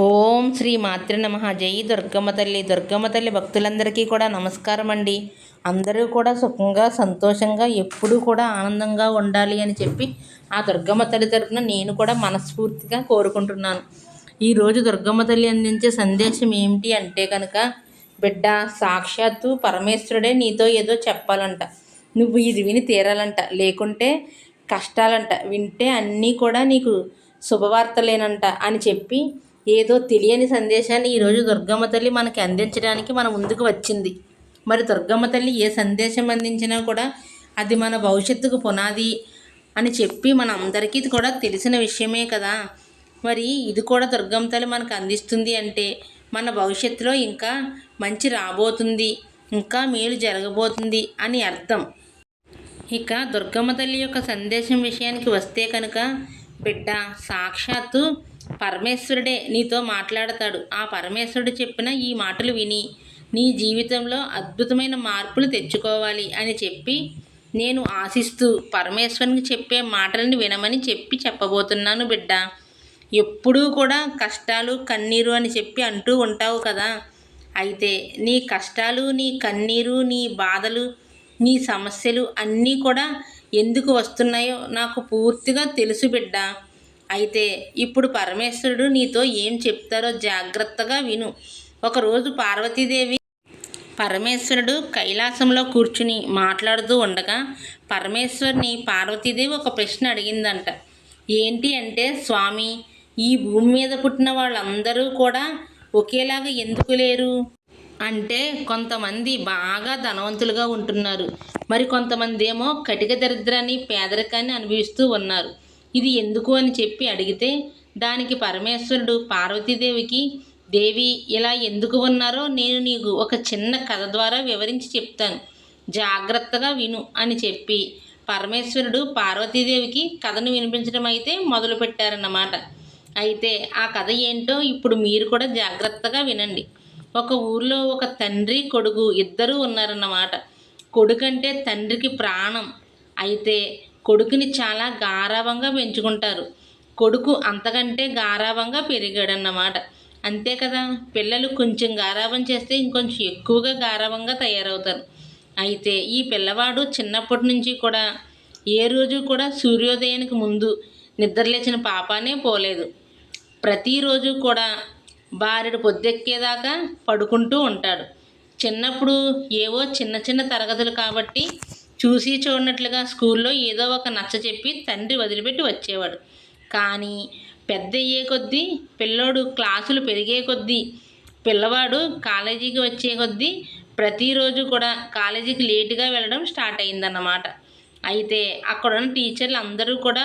ఓం శ్రీ మాతృ నమ. జై దుర్గమ్మ తల్లి దుర్గమ్మ తల్లి భక్తులందరికీ కూడా నమస్కారం అండి. అందరూ కూడా సుఖంగా సంతోషంగా ఎప్పుడూ కూడా ఆనందంగా ఉండాలి అని చెప్పి ఆ దుర్గమ్మ తల్లి తరపున నేను కూడా మనస్ఫూర్తిగా కోరుకుంటున్నాను. ఈరోజు దుర్గమ్మ తల్లి అందించే సందేశం ఏమిటి అంటే కనుక బిడ్డ సాక్షాత్తు పరమేశ్వరుడే నీతో ఏదో చెప్పాలంట. నువ్వు ఇది విని తీరాలంట. లేకుంటే కష్టాలంట. వింటే అన్నీ కూడా నీకు శుభవార్తలేనంట అని చెప్పి ఏదో తెలియని సందేశాన్ని ఈరోజు దుర్గమ్మ తల్లి మనకి అందించడానికి మన ముందుకు వచ్చింది. మరి దుర్గమ్మ తల్లి ఏ సందేశం అందించినా కూడా అది మన భవిష్యత్తుకు పునాది అని చెప్పి మన అందరికీ కూడా తెలిసిన విషయమే కదా. మరి ఇది కూడా దుర్గమ్మ తల్లి మనకు అందిస్తుంది అంటే మన భవిష్యత్తులో ఇంకా మంచి రాబోతుంది ఇంకా మేలు జరగబోతుంది అని అర్థం. ఇక దుర్గమ్మ తల్లి యొక్క సందేశం విషయానికి వస్తే కనుక బిడ్డ సాక్షాత్తు పరమేశ్వరుడే నీతో మాట్లాడతాడు. ఆ పరమేశ్వరుడు చెప్పిన ఈ మాటలు విని నీ జీవితంలో అద్భుతమైన మార్పులు తెచ్చుకోవాలి అని చెప్పి నేను ఆశిస్తూ పరమేశ్వరునికి చెప్పే మాటలను వినమని చెప్పి చెప్పబోతున్నాను బిడ్డ. ఎప్పుడూ కూడా కష్టాలు కన్నీరు అని చెప్పి అంటూ ఉంటావు కదా. అయితే నీ కష్టాలు నీ కన్నీరు నీ బాధలు నీ సమస్యలు అన్నీ కూడా ఎందుకు వస్తున్నాయో నాకు పూర్తిగా తెలుసు బిడ్డ. అయితే ఇప్పుడు పరమేశ్వరుడు నీతో ఏం చెప్తారో జాగ్రత్తగా విను. ఒకరోజు పార్వతీదేవి పరమేశ్వరుడు కైలాసంలో కూర్చుని మాట్లాడుతూ ఉండగా పరమేశ్వరుని పార్వతీదేవి ఒక ప్రశ్న అడిగిందంట. ఏంటి అంటే స్వామి ఈ భూమి మీద పుట్టిన వాళ్ళందరూ కూడా ఒకేలాగా ఎందుకు లేరు? అంటే కొంతమంది బాగా ధనవంతులుగా ఉంటున్నారు. మరి కొంతమంది ఏమో కటిక దరిద్రాన్ని పేదరికాన్ని అనుభవిస్తూ ఉన్నారు. ఇది ఎందుకు అని చెప్పి అడిగితే దానికి పరమేశ్వరుడు పార్వతీదేవికి దేవి ఇలా ఎందుకు ఉన్నారో నేను నీకు ఒక చిన్న కథ ద్వారా వివరించి చెప్తాను. జాగ్రత్తగా విను అని చెప్పి పరమేశ్వరుడు పార్వతీదేవికి కథను వినిపించడం అయితే మొదలుపెట్టారన్నమాట. అయితే ఆ కథ ఏంటో ఇప్పుడు మీరు కూడా జాగ్రత్తగా వినండి. ఒక ఊర్లో ఒక తండ్రి కొడుకు ఇద్దరూ ఉన్నారన్నమాట. కొడుకంటే తండ్రికి ప్రాణం. అయితే కొడుకుని చాలా గారాబంగా పెంచుకుంటారు. కొడుకు అంతకంటే గారాబంగా పెరిగాడన్నమాట. అంతే కదా? పిల్లలు కొంచెం గారాబం చేస్తే ఇంకొంచెం ఎక్కువగా గారవంగా తయారవుతారు. అయితే ఈ పిల్లవాడు చిన్నప్పటి నుంచి కూడా ఏ రోజు కూడా సూర్యోదయానికి ముందు నిద్రలేచిన పాపానే పోలేదు. ప్రతిరోజు కూడా బారెడు పొద్దెక్కేదాకా పడుకుంటూ ఉంటాడు. చిన్నప్పుడు ఏవో చిన్న చిన్న తరగతులు కాబట్టి చూసి చూడనట్లుగా స్కూల్లో ఏదో ఒక నచ్చ చెప్పి తండ్రి వదిలిపెట్టి వచ్చేవాడు. కానీ పెద్ద అయ్యే కొద్దీ పిల్లోడు క్లాసులు పెరిగే కొద్దీ పిల్లవాడు కాలేజీకి వచ్చే కొద్దీ ప్రతిరోజు కూడా కాలేజీకి లేటుగా వెళ్ళడం స్టార్ట్ అయిందన్నమాట. అయితే అక్కడ ఉన్న టీచర్లు అందరూ కూడా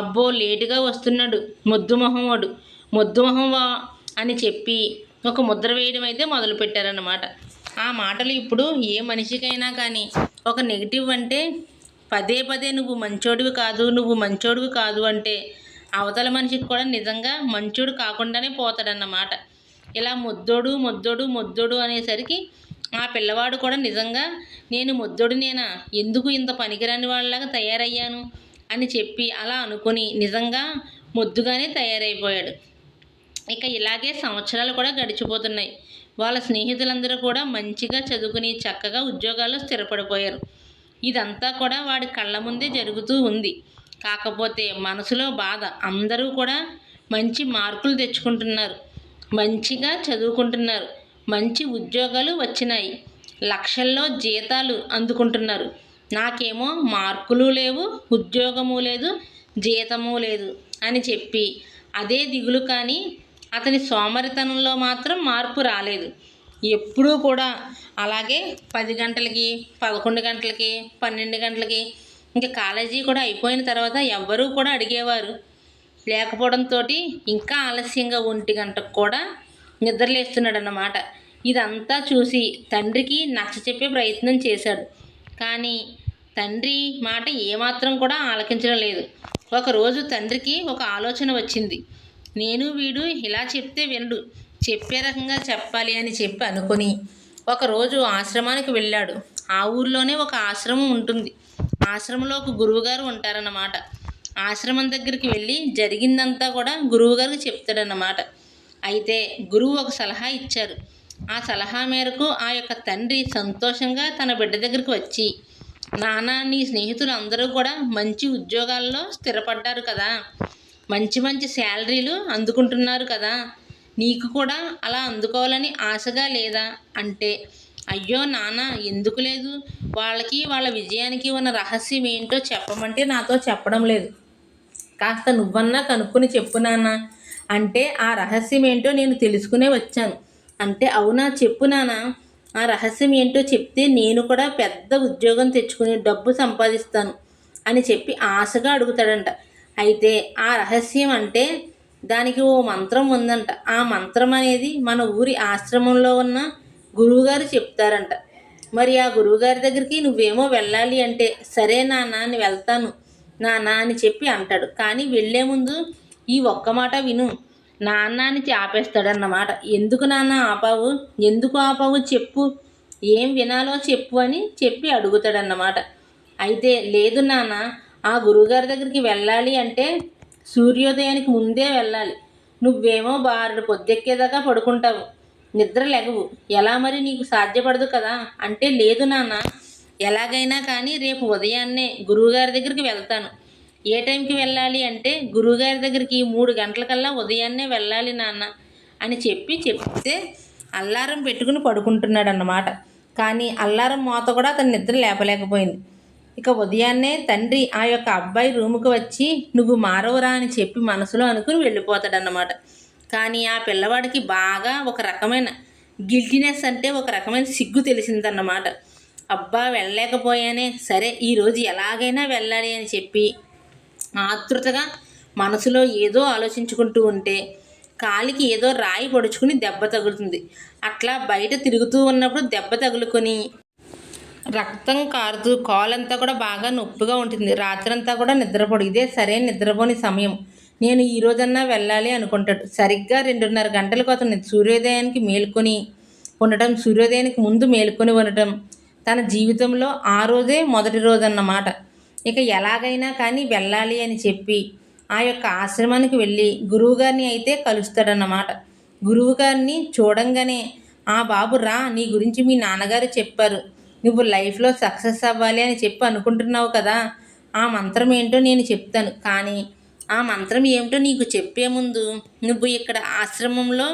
అబ్బో లేటుగా వస్తున్నాడు మొద్దు వాడు మొద్దు మొహం అని చెప్పి ఒక ముద్ర వేయడం అయితే మొదలుపెట్టారన్నమాట. ఆ మాటలు ఇప్పుడు ఏ మనిషికైనా కానీ ఒక నెగిటివ్ అంటే పదే పదే నువ్వు మంచోడివి కాదు నువ్వు మంచోడివి కాదు అంటే అవతల మనిషికి కూడా నిజంగా మంచోడు కాకుండానే పోతాడన్నమాట. ఇలా ముద్దోడు ముద్దోడు ముద్దోడు అనేసరికి ఆ పిల్లవాడు కూడా నిజంగా నేను మొద్దోడినేనా ఎందుకు ఇంత పనికిరాని వాళ్ళలాగా తయారయ్యాను? అని చెప్పి అలా అనుకుని నిజంగా ముద్దుగానే తయారైపోయాడు. ఇక ఇలాగే సంవత్సరాలు కూడా గడిచిపోతున్నాయి. వాళ్ళ స్నేహితులందరూ కూడా మంచిగా చదువుకుని చక్కగా ఉద్యోగాల్లో స్థిరపడిపోయారు. ఇదంతా కూడా వాడి కళ్ళ ముందే జరుగుతూ ఉంది. కాకపోతే మనసులో బాధ. అందరూ కూడా మంచి మార్కులు తెచ్చుకుంటున్నారు. మంచిగా చదువుకుంటున్నారు. మంచి ఉద్యోగాలు వచ్చినాయి. లక్షల్లో జీతాలు అందుకుంటున్నారు. నాకేమో మార్కులు లేవు ఉద్యోగము లేదు జీతము లేదు అని చెప్పి అదే దిగులు కానీ అతని సోమరితనంలో మాత్రం మార్పు రాలేదు. ఎప్పుడూ కూడా అలాగే పది గంటలకి పదకొండు గంటలకి పన్నెండు గంటలకి ఇంకా కాలేజీ కూడా అయిపోయిన తర్వాత ఎవ్వరూ కూడా అడిగేవారు. లేకపోవడంతో ఇంకా ఆలస్యంగా ఒంటి గంటకు కూడా నిద్రలేస్తున్నాడు అన్నమాట ఇదంతా చూసి తండ్రికి నచ్చ చెప్పే ప్రయత్నం చేశాడు. కానీ తండ్రి మాట ఏమాత్రం కూడా ఆలకించడం లేదు. ఒకరోజు తండ్రికి ఒక ఆలోచన వచ్చింది. నేను వీడు ఇలా చెప్తే వినడు. చెప్పే రకంగా చెప్పాలి అని చెప్పి అనుకుని ఒకరోజు ఆశ్రమానికి వెళ్ళాడు. ఆ ఊర్లోనే ఒక ఆశ్రమం ఉంటుంది. ఆశ్రమంలో ఒక గురువుగారు ఉంటారన్నమాట. ఆశ్రమం దగ్గరికి వెళ్ళి జరిగిందంతా కూడా గురువుగారికి చెప్తాడన్నమాట. అయితే గురువు ఒక సలహా ఇచ్చారు. ఆ సలహా మేరకు ఆ యొక్క తండ్రి సంతోషంగా తన బిడ్డ దగ్గరికి వచ్చి నాన్న నీ స్నేహితులు అందరూ కూడా మంచి ఉద్యోగాల్లో స్థిరపడ్డారు కదా. మంచి మంచి శాలరీలు అందుకుంటున్నారు కదా. నీకు కూడా అలా అందుకోవాలని ఆశగా లేదా? అంటే అయ్యో నాన్న ఎందుకు లేదు? వాళ్ళకి వాళ్ళ విజయానికి ఉన్న రహస్యం ఏంటో చెప్పమంటే నాతో చెప్పడం లేదు. కాస్త నువ్వన్నా కనుక్కొని చెప్పు నాన్న. అంటే ఆ రహస్యం ఏంటో నేను తెలుసుకునే వచ్చాను. అంటే అవునా? చెప్పు నాన్న. ఆ రహస్యం ఏంటో చెప్తే నేను కూడా పెద్ద ఉద్యోగం తెచ్చుకుని డబ్బు సంపాదిస్తాను అని చెప్పి ఆశగా అడుగుతాడంట. అయితే ఆ రహస్యం అంటే దానికి ఓ మంత్రం ఉందంట. ఆ మంత్రం అనేది మన ఊరి ఆశ్రమంలో ఉన్న గురువుగారు చెప్తారంట. మరి ఆ గురువుగారి దగ్గరికి నువ్వేమో వెళ్ళాలి అంటే సరే నాన్న అని వెళ్తాను నాన్న అని చెప్పి అంటాడు. కానీ వెళ్ళే ముందు ఈ ఒక్క మాట విను. నాన్న అని ఆపేస్తాడన్నమాట. ఎందుకు నాన్న ఆపావు? ఎందుకు ఆపావు చెప్పు. ఏం వినాలో చెప్పు అని చెప్పి అడుగుతాడన్నమాట. అయితే లేదు నాన్న ఆ గురువుగారి దగ్గరికి వెళ్ళాలి అంటే సూర్యోదయానికి ముందే వెళ్ళాలి. నువ్వేమో బారుడు పొద్దెక్కేదాకా పడుకుంటావు. నిద్ర లెగవు. ఎలా మరి నీకు సాధ్యపడదు కదా? అంటే లేదు నాన్న. ఎలాగైనా కానీ రేపు ఉదయాన్నే గురువుగారి దగ్గరికి వెళ్తాను. ఏ టైంకి వెళ్ళాలి అంటే గురువుగారి దగ్గరికి మూడు గంటలకల్లా ఉదయాన్నే వెళ్ళాలి నాన్న అని చెప్పి చెప్తే అల్లారం పెట్టుకుని పడుకుంటున్నాడు అన్నమాట కానీ అల్లారం మోత కూడా అతని నిద్ర లేపలేకపోయింది. ఇక ఉదయాన్నే తండ్రి ఆ యొక్క అబ్బాయి రూముకు వచ్చి నువ్వు మారవురా అని చెప్పి మనసులో అనుకుని వెళ్ళిపోతాడన్నమాట. కానీ ఆ పిల్లవాడికి బాగా ఒక రకమైన గిల్టీనెస్ అంటే ఒక రకమైన సిగ్గు తెలిసిందన్నమాట. అబ్బా వెళ్ళలేకపోయానే. సరే ఈరోజు ఎలాగైనా వెళ్ళాలి అని చెప్పి ఆతృతగా మనసులో ఏదో ఆలోచించుకుంటూ ఉంటే కాలికి ఏదో రాయి పొడుచుకుని దెబ్బ తగులుతుంది. అట్లా బయట తిరుగుతూ ఉన్నప్పుడు దెబ్బ తగులుకొని రక్తం కారుతూ కాలంతా కూడా బాగా నొప్పిగా ఉంటుంది. రాత్రంతా కూడా నిద్రపోడు. ఇదే సరైన నిద్రపోని సమయం. నేను ఈ రోజన్నా వెళ్ళాలి అనుకుంటాడు. సరిగ్గా రెండున్నర గంటలకు అతను సూర్యోదయానికి మేల్కొని ఉండటం సూర్యోదయానికి ముందు మేల్కొని ఉండటం తన జీవితంలో ఆ రోజే మొదటి రోజు అన్నమాట ఇక ఎలాగైనా కానీ వెళ్ళాలి అని చెప్పి ఆ యొక్క ఆశ్రమానికి వెళ్ళి గురువుగారిని అయితే కలుస్తాడన్నమాట. గురువుగారిని చూడంగానే ఆ బాబు రా నీ గురించి మీ నాన్నగారు చెప్పారు. నువ్వు లైఫ్లో సక్సెస్ అవ్వాలి అని చెప్పి అనుకుంటున్నావు కదా ఆ మంత్రం ఏంటో నేను చెప్తాను. కానీ ఆ మంత్రం ఏమిటో నీకు చెప్పే ముందు నువ్వు ఇక్కడ ఆశ్రమంలో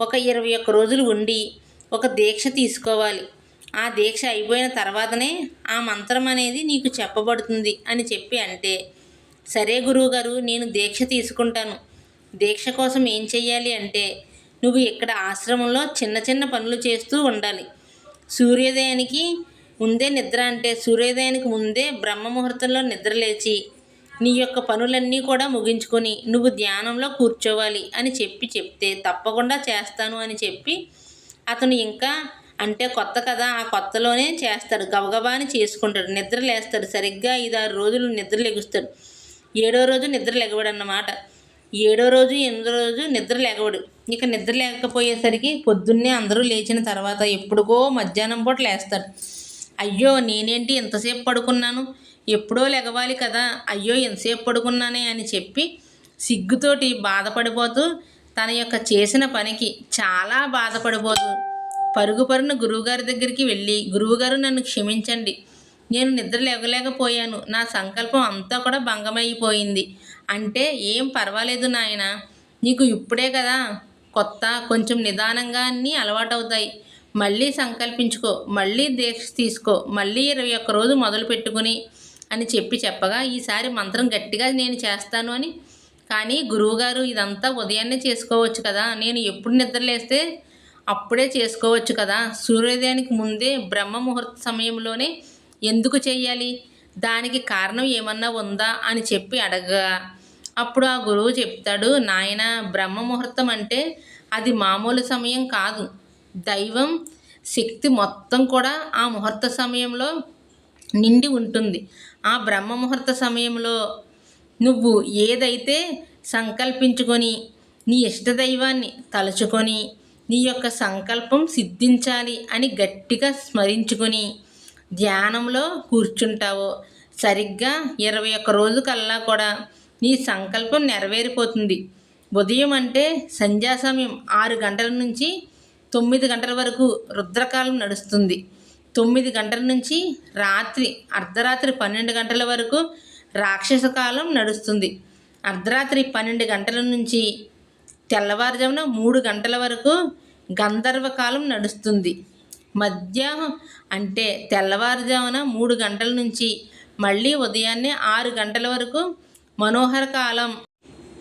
ఒక ఇరవై ఒక్క రోజులు ఉండి ఒక దీక్ష తీసుకోవాలి. ఆ దీక్ష అయిపోయిన తర్వాతనే ఆ మంత్రం అనేది నీకు చెప్పబడుతుంది అని చెప్పి అంటే సరే గురువుగారు నేను దీక్ష తీసుకుంటాను. దీక్ష కోసం ఏం చెయ్యాలి అంటే నువ్వు ఇక్కడ ఆశ్రమంలో చిన్న చిన్న పనులు చేస్తూ ఉండాలి. సూర్యోదయానికి ముందే నిద్ర అంటే సూర్యోదయానికి ముందే బ్రహ్మ ముహూర్తంలో నిద్ర లేచి నీ యొక్క పనులన్నీ కూడా ముగించుకొని నువ్వు ధ్యానంలో కూర్చోవాలి అని చెప్పి చెప్తే తప్పకుండా చేస్తాను అని చెప్పి అతను ఇంకా అంటే కొత్త కదా ఆ కొత్తలోనే చేస్తాడు గబగబా అని చేసుకుంటాడు. నిద్ర లేస్తాడు సరిగ్గా ఐదారు రోజులు నిద్ర లెగుస్తాడు. ఏడో రోజు నిద్ర లెగవడు అన్నమాట ఏడో రోజు ఎనిమిదో రోజు నిద్ర లేగవడు ఇక నిద్ర లేకపోయేసరికి పొద్దున్నే అందరూ లేచిన తర్వాత ఎప్పుడుకో మధ్యాహ్నం పూట లేస్తాడు అయ్యో నేనేంటి ఎంతసేపు పడుకున్నాను? ఎప్పుడో లెగవాలి కదా. అయ్యో ఎంతసేపు పడుకున్నానే అని చెప్పి సిగ్గుతోటి బాధపడిపోతూ తన యొక్క చేసిన పనికి చాలా బాధపడిపోతూ పరుగు పరుగున గురువుగారి దగ్గరికి వెళ్ళి గురువుగారు నన్ను క్షమించండి. నేను నిద్ర లేవలేకపోయాను. నా సంకల్పం అంతా కూడా భంగమైపోయింది. అంటే ఏం పర్వాలేదు నాయన. నీకు ఇప్పుడే కదా. కొత్త కొంచెం నిదానంగా అన్నీ అలవాటవుతాయి. మళ్ళీ సంకల్పించుకో. మళ్ళీ దీక్ష తీసుకో. మళ్ళీ ఇరవై ఒక్క రోజు మొదలు పెట్టుకుని అని చెప్పి చెప్పగా ఈసారి మంత్రం గట్టిగా నేను చేస్తాను అని. కానీ గురువుగారు ఇదంతా ఉదయాన్నే చేసుకోవచ్చు కదా. నేను ఎప్పుడు నిద్రలేస్తే అప్పుడే చేసుకోవచ్చు కదా. సూర్యోదయానికి ముందే బ్రహ్మ ముహూర్త సమయంలోనే ఎందుకు చేయాలి దానికి కారణం ఏమన్నా ఉందా అని చెప్పి అడగగా అప్పుడు ఆ గురువు చెప్తాడు నాయన బ్రహ్మ ముహూర్తం అంటే అది మామూలు సమయం కాదు. దైవం శక్తి మొత్తం కూడా ఆ ముహూర్త సమయంలో నిండి ఉంటుంది. ఆ బ్రహ్మ ముహూర్త సమయంలో నువ్వు ఏదైతే సంకల్పించుకొని నీ ఇష్టదైవాన్ని తలుచుకొని నీ యొక్క సంకల్పం సిద్ధించాలి అని గట్టిగా స్మరించుకొని ధ్యానంలో కూర్చుంటావో. సరిగ్గా ఇరవై ఒక్క రోజు కల్లా కూడా నీ సంకల్పం నెరవేరిపోతుంది. ఉదయం అంటే సంధ్యా సమయం ఆరు గంటల నుంచి తొమ్మిది గంటల వరకు రుద్రకాలం నడుస్తుంది. తొమ్మిది గంటల నుంచి రాత్రి అర్ధరాత్రి పన్నెండు గంటల వరకు రాక్షస కాలం నడుస్తుంది. అర్ధరాత్రి పన్నెండు గంటల నుంచి తెల్లవారుజామున మూడు గంటల వరకు గంధర్వ కాలం నడుస్తుంది. మధ్యాహ్నం అంటే తెల్లవారుజామున మూడు గంటల నుంచి మళ్ళీ ఉదయాన్నే ఆరు గంటల వరకు మనోహర కాలం.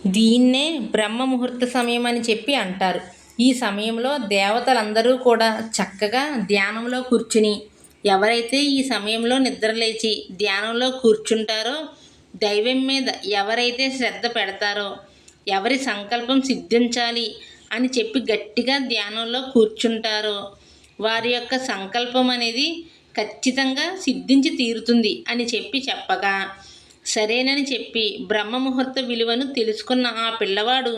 దీన్నే బ్రహ్మ ముహూర్త సమయం అని చెప్పి అంటారు. ఈ సమయంలో దేవతలందరూ కూడా చక్కగా ధ్యానంలో కూర్చుని ఎవరైతే ఈ సమయంలో నిద్రలేచి ధ్యానంలో కూర్చుంటారో దైవం మీద ఎవరైతే శ్రద్ధ పెడతారో ఎవరి సంకల్పం సిద్ధించాలి అని చెప్పి గట్టిగా ధ్యానంలో కూర్చుంటారో వారి యొక్క సంకల్పం అనేది ఖచ్చితంగా సిద్ధించి తీరుతుంది అని చెప్పి చెప్పగా సరేనని చెప్పి బ్రహ్మ ముహూర్త విలువను తెలుసుకున్న ఆ పిల్లవాడు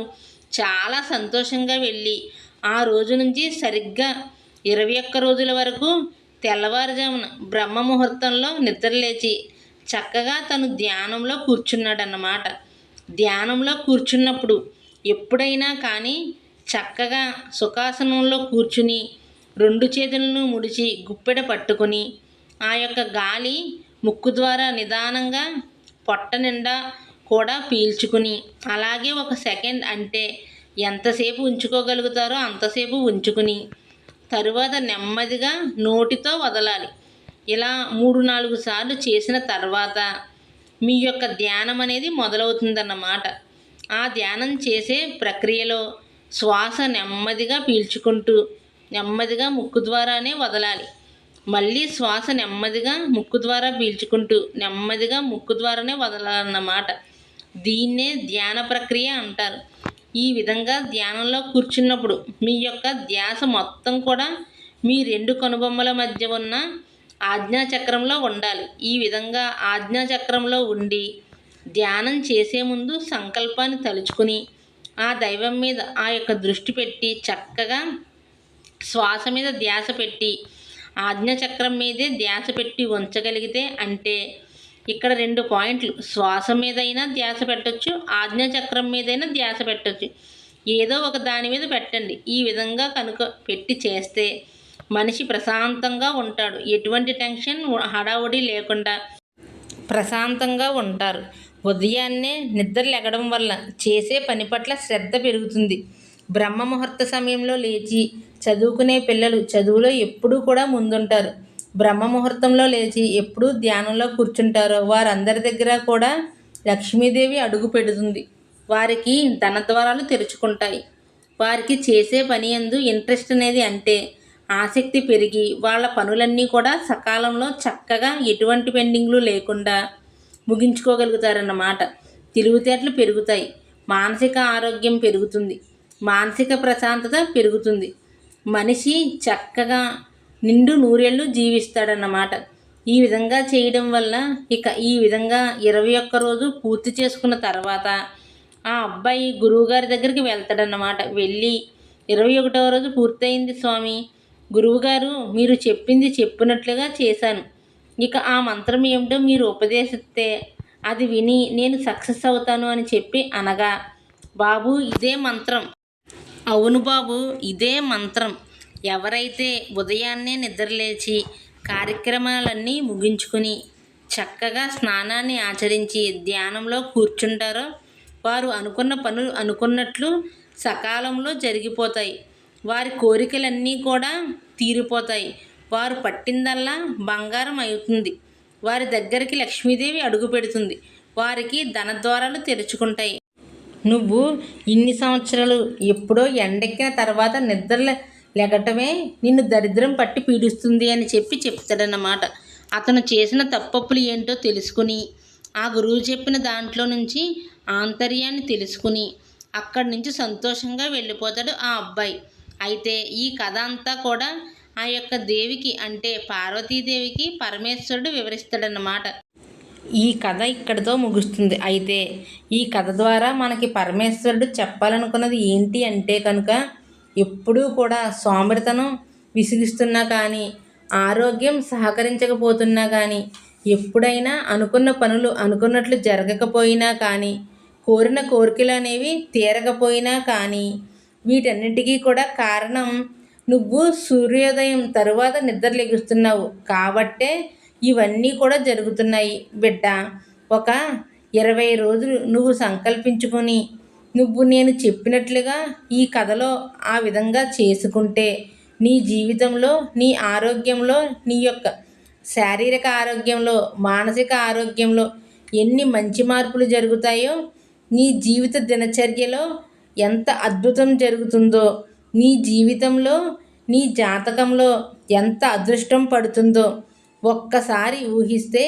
చాలా సంతోషంగా వెళ్ళి ఆ రోజు నుంచి సరిగ్గా ఇరవై ఒక్క రోజుల వరకు తెల్లవారుజామున బ్రహ్మ ముహూర్తంలో నిద్రలేచి చక్కగా తను ధ్యానంలో కూర్చున్నాడన్నమాట. ధ్యానంలో కూర్చున్నప్పుడు ఎప్పుడైనా కానీ చక్కగా సుఖాసనంలో కూర్చుని రెండు చేతులను ముడిచి గుప్పెడ పట్టుకొని ఆ యొక్క గాలి ముక్కు ద్వారా నిదానంగా పొట్ట నిండా కూడా పీల్చుకుని అలాగే ఒక సెకండ్ అంటే ఎంతసేపు ఉంచుకోగలుగుతారో అంతసేపు ఉంచుకుని తరువాత నెమ్మదిగా నోటితో వదలాలి. ఇలా మూడు నాలుగు సార్లు చేసిన తర్వాత మీ యొక్క ధ్యానం అనేది మొదలవుతుందన్నమాట. ఆ ధ్యానం చేసే ప్రక్రియలో శ్వాస నెమ్మదిగా పీల్చుకుంటూ నెమ్మదిగా ముక్కు ద్వారానే వదలాలి. మళ్ళీ శ్వాస నెమ్మదిగా ముక్కు ద్వారా పీల్చుకుంటూ నెమ్మదిగా ముక్కు ద్వారానే వదలాలన్నమాట. దీన్నే ధ్యాన ప్రక్రియ అంటారు. ఈ విధంగా ధ్యానంలో కూర్చున్నప్పుడు మీ యొక్క ధ్యాస మొత్తం కూడా మీ రెండు కనుబొమ్మల మధ్య ఉన్న ఆజ్ఞాచక్రంలో ఉండాలి. ఈ విధంగా ఆజ్ఞాచక్రంలో ఉండి ధ్యానం చేసే ముందు సంకల్పాన్ని తలుచుకుని ఆ దైవం మీద ఆ యొక్క దృష్టి పెట్టి చక్కగా శ్వాస మీద ధ్యాస పెట్టి ఆజ్ఞచక్రం మీదే ధ్యాస పెట్టి ఉంచగలిగితే అంటే ఇక్కడ రెండు పాయింట్లు. శ్వాస మీదైనా ధ్యాస పెట్టచ్చు ఆజ్ఞచక్రం మీదైనా ధ్యాస పెట్టచ్చు. ఏదో ఒక దాని మీద పెట్టండి. ఈ విధంగా కనుక పెట్టి చేస్తే మనిషి ప్రశాంతంగా ఉంటాడు. ఎటువంటి టెన్షన్ హడావుడి లేకుండా ప్రశాంతంగా ఉంటారు. ఉదయాన్నే నిద్ర లెగడం వల్ల చేసే పని పట్ల శ్రద్ధ పెరుగుతుంది. బ్రహ్మ ముహూర్త సమయంలో లేచి చదువుకునే పిల్లలు చదువులో ఎప్పుడూ కూడా ముందుంటారు. బ్రహ్మ ముహూర్తంలో లేచి ఎప్పుడూ ధ్యానంలో కూర్చుంటారో. వారందరి దగ్గర కూడా లక్ష్మీదేవి అడుగు పెడుతుంది. వారికి ధన ద్వారాలు తెరుచుకుంటాయి. వారికి చేసే పని ఎందు ఇంట్రెస్ట్ అనేది అంటే ఆసక్తి పెరిగి వాళ్ళ పనులన్నీ కూడా సకాలంలో చక్కగా ఎటువంటి పెండింగ్లు లేకుండా ముగించుకోగలుగుతారన్నమాట. తెలివితేటలు పెరుగుతాయి. మానసిక ఆరోగ్యం పెరుగుతుంది. మానసిక ప్రశాంతత పెరుగుతుంది. మనిషి చక్కగా నిండు నూరేళ్ళు జీవిస్తాడన్నమాట. ఈ విధంగా చేయడం వల్ల ఇక ఈ విధంగా ఇరవై ఒక్క రోజు పూర్తి చేసుకున్న తర్వాత ఆ అబ్బాయి గురువుగారి దగ్గరికి వెళ్తాడన్నమాట. వెళ్ళి ఇరవై ఒకటవ రోజు పూర్తయింది స్వామి. గురువుగారు మీరు చెప్పింది చెప్పినట్లుగా చేశాను. ఇక ఆ మంత్రం ఏమిటో మీరు ఉపదేశిస్తే అది విని నేను సక్సెస్ అవుతాను అని చెప్పి అనగా బాబు ఇదే మంత్రం. అవును బాబు ఇదే మంత్రం. ఎవరైతే ఉదయాన్నే నిద్రలేచి కార్యక్రమాలన్నీ ముగించుకుని చక్కగా స్నానాన్ని ఆచరించి ధ్యానంలో కూర్చుంటారో వారు అనుకున్న పనులు అనుకున్నట్లు సకాలంలో జరిగిపోతాయి. వారి కోరికలన్నీ కూడా తీరిపోతాయి. వారు పట్టిందల్లా బంగారం అవుతుంది. వారి దగ్గరికి లక్ష్మీదేవి అడుగు పెడుతుంది. వారికి ధనద్వారాలు తెరుచుకుంటాయి. నువ్వు ఇన్ని సంవత్సరాలు ఎప్పుడో ఎండెక్కిన తర్వాత నిద్ర లెగటమే నిన్ను దరిద్రం పట్టి పీడిస్తుంది అని చెప్పి చెప్తాడన్నమాట. అతను చేసిన తప్పప్పులు ఏంటో తెలుసుకుని ఆ గురువు చెప్పిన దాంట్లో నుంచి ఆంతర్యాన్ని తెలుసుకుని అక్కడి నుంచి సంతోషంగా వెళ్ళిపోతాడు ఆ అబ్బాయి. అయితే ఈ కథ అంతా కూడా ఆ యొక్క దేవికి అంటే పార్వతీదేవికి పరమేశ్వరుడు వివరిస్తాడన్నమాట. ఈ కథ ఇక్కడితో ముగుస్తుంది. అయితే ఈ కథ ద్వారా మనకి పరమేశ్వరుడు చెప్పాలనుకున్నది ఏంటి అంటే కనుక ఎప్పుడూ కూడా సోమరితనం విసిగిస్తున్నా కానీ ఆరోగ్యం సహకరించకపోతున్నా కానీ ఎప్పుడైనా అనుకున్న పనులు అనుకున్నట్లు జరగకపోయినా కానీ కోరిన కోరికలు అనేవి తీరకపోయినా కానీ వీటన్నిటికీ కూడా కారణం నువ్వు సూర్యోదయం తరువాత నిద్రలెగుస్తున్నావు కాబట్టే ఇవన్నీ కూడా జరుగుతున్నాయి. బిడ్డ ఒక ఇరవై రోజులు నువ్వు సంకల్పించుకొని నువ్వు నేను చెప్పినట్లుగా ఈ కథలో ఆ విధంగా చేసుకుంటే నీ జీవితంలో నీ ఆరోగ్యంలో నీ యొక్క శారీరక ఆరోగ్యంలో మానసిక ఆరోగ్యంలో ఎన్ని మంచి మార్పులు జరుగుతాయో నీ జీవిత దినచర్యలో ఎంత అద్భుతం జరుగుతుందో నీ జీవితంలో నీ జాతకంలో ఎంత అదృష్టం పడుతుందో ఒక్కసారి ఊహిస్తే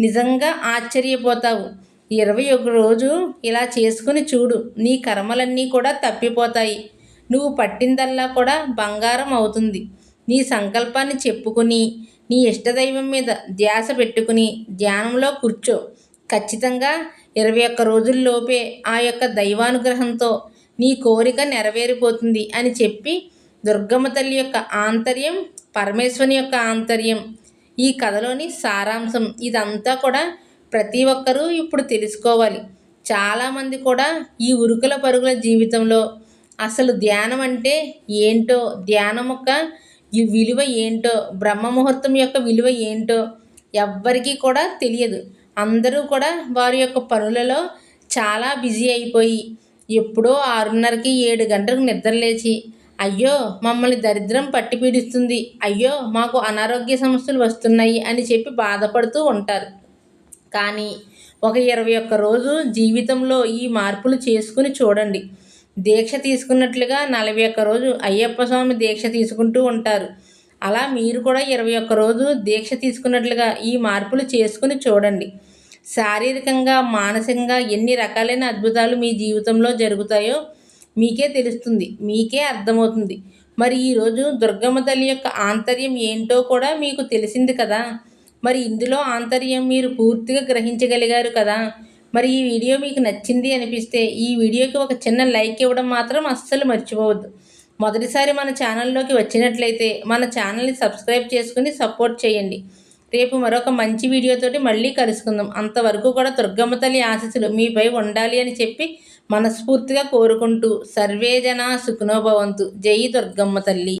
నిజంగా ఆశ్చర్యపోతావు. ఇరవై ఒక రోజు ఇలా చేసుకుని చూడు నీ కర్మలన్నీ కూడా తప్పిపోతాయి. నువ్వు పట్టిందల్లా కూడా బంగారం అవుతుంది. నీ సంకల్పాన్ని చెప్పుకుని నీ ఇష్టదైవం మీద ధ్యాస పెట్టుకుని ధ్యానంలో కూర్చో. ఖచ్చితంగా ఇరవై ఒక్క రోజుల్లోపే ఆ యొక్క దైవానుగ్రహంతో నీ కోరిక నెరవేరిపోతుంది అని చెప్పి దుర్గమ్మ తల్లి యొక్క ఆంతర్యం పరమేశ్వరుని యొక్క ఆంతర్యం ఈ కథలోని సారాంశం ఇదంతా కూడా ప్రతి ఒక్కరూ ఇప్పుడు తెలుసుకోవాలి. చాలామంది కూడా ఈ ఉరుకుల పరుగుల జీవితంలో అసలు ధ్యానం అంటే ఏంటో ధ్యానం యొక్క ఈ విలువ ఏంటో బ్రహ్మ ముహూర్తం యొక్క విలువ ఏంటో ఎవ్వరికీ కూడా తెలియదు. అందరూ కూడా వారి యొక్క పనులలో చాలా బిజీ అయిపోయి ఎప్పుడో ఆరున్నరకి ఏడు గంటలకు నిద్రలేచి అయ్యో మమ్మల్ని దరిద్రం పట్టి పీడిస్తుంది. అయ్యో మాకు అనారోగ్య సమస్యలు వస్తున్నాయి అని చెప్పి బాధపడుతూ ఉంటారు. కానీ ఒక ఇరవై ఒక్క రోజు జీవితంలో ఈ మార్పులు చేసుకుని చూడండి. దీక్ష తీసుకున్నట్లుగా నలభై ఒక్క రోజు అయ్యప్ప స్వామి దీక్ష తీసుకుంటూ ఉంటారు. అలా మీరు కూడా ఇరవై ఒక్క రోజు దీక్ష తీసుకున్నట్లుగా ఈ మార్పులు చేసుకుని చూడండి. శారీరకంగా మానసికంగా ఎన్ని రకాలైన అద్భుతాలు మీ జీవితంలో జరుగుతాయో మీకే తెలుస్తుంది మీకే అర్థమవుతుంది. మరి ఈరోజు దుర్గమ్మ తల్లి యొక్క ఆంతర్యం ఏంటో కూడా మీకు తెలిసింది కదా? మరి ఇందులో ఆంతర్యం మీరు పూర్తిగా గ్రహించగలిగారు కదా? మరి ఈ వీడియో మీకు నచ్చింది అనిపిస్తే ఈ వీడియోకి ఒక చిన్న లైక్ ఇవ్వడం మాత్రం అస్సలు మర్చిపోవద్దు. మొదటిసారి మన ఛానల్లోకి వచ్చినట్లయితే మన ఛానల్ని సబ్స్క్రైబ్ చేసుకుని సపోర్ట్ చేయండి. రేపు మరొక మంచి వీడియోతోటి మళ్ళీ కలుసుకుందాం. అంతవరకు కూడా దుర్గమ్మ తల్లి ఆశీస్సులు మీపై ఉండాలి అని చెప్పి మనస్ఫూర్తిగా కోరుకుంటూ సర్వేజన సుఖనోభవంతు జై దుర్గమ్మ తల్లి.